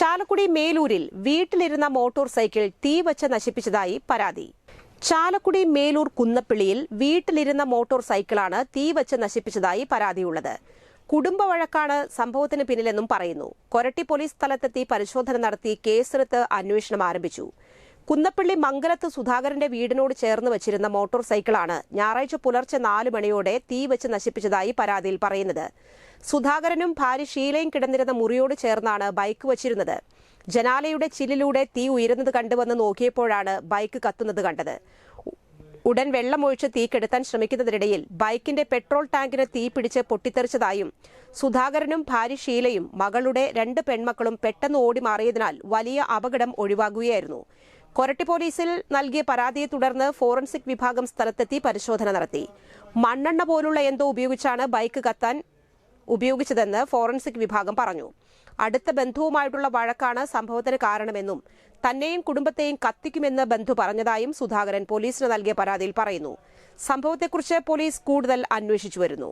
ചാലക്കുടി മേലൂരിൽ വീട്ടിലിരുന്ന motorcycle തീ വച്ച് നശിപ്പിച്ചതായി പരാതി. ചാലക്കുടി മേലൂർ കുന്നപ്പിള്ളിയിൽ വീട്ടിലിരുന്ന മോട്ടോർ സൈക്കിളാണ് തീ വച്ച് നശിപ്പിച്ചതായി പരാതിയുള്ളത്. കുടുംബ വഴക്കാണ് സംഭവത്തിന് പിന്നിലെന്നും പറയുന്നു. കൊരട്ടി പോലീസ് സ്ഥലത്തെത്തി പരിശോധന നടത്തി കേസെടുത്ത് അന്വേഷണം ആരംഭിച്ചു. കുന്നപ്പള്ളി മംഗലത്ത് സുധാകരന്റെ വീടിനോട് ചേർന്ന് വച്ചിരുന്ന മോട്ടോർ സൈക്കിളാണ് ഞായറാഴ്ച പുലർച്ചെ നാല് മണിയോടെ തീ വെച്ച് നശിപ്പിച്ചതായി പരാതിയിൽ പറയുന്നത്. സുധാകരനും ഭാര്യ ഷീലയും കിടന്നിരുന്ന മുറിയോട് ചേർന്നാണ് ബൈക്ക് വച്ചിരുന്നത്. ജനാലയുടെ ചില്ലിലൂടെ തീ ഉയരുന്നത് കണ്ടുവന്ന് നോക്കിയപ്പോഴാണ് ബൈക്ക് കത്തുന്നത് കണ്ടത്. ഉടൻ വെള്ളമൊഴിച്ച് തീ കെടുത്താൻ ശ്രമിക്കുന്നതിനിടയിൽ ബൈക്കിന്റെ പെട്രോൾ ടാങ്കിന് തീ പിടിച്ച് പൊട്ടിത്തെറിച്ചതായും സുധാകരനും ഭാര്യ ഷീലയും മകളുടെ രണ്ട് പെൺമക്കളും പെട്ടെന്ന് ഓടി മാറിയതിനാൽ വലിയ അപകടം ഒഴിവാകുകയായിരുന്നു. കൊരട്ടി പോലീസിൽ നൽകിയ പരാതിയെ തുടർന്ന് ഫോറൻസിക് വിഭാഗം സ്ഥലത്തെത്തി പരിശോധന നടത്തി. മണ്ണെണ്ണ പോലുള്ള എന്തോ ഉപയോഗിച്ചാണ് ബൈക്ക് കത്താൻ ഉപയോഗിച്ചതെന്ന് ഫോറൻസിക് വിഭാഗം പറഞ്ഞു. അടുത്ത ബന്ധുവുമായിട്ടുള്ള വഴക്കാണ് സംഭവത്തിന് കാരണമെന്നും തന്നെയും കുടുംബത്തെയും കത്തിക്കുമെന്ന് ബന്ധു പറഞ്ഞതായും സുധാകരൻ പോലീസിന് നൽകിയ പരാതിയിൽ പറയുന്നു. സംഭവത്തെക്കുറിച്ച് പോലീസ് കൂടുതൽ അന്വേഷിച്ചു വരുന്നു.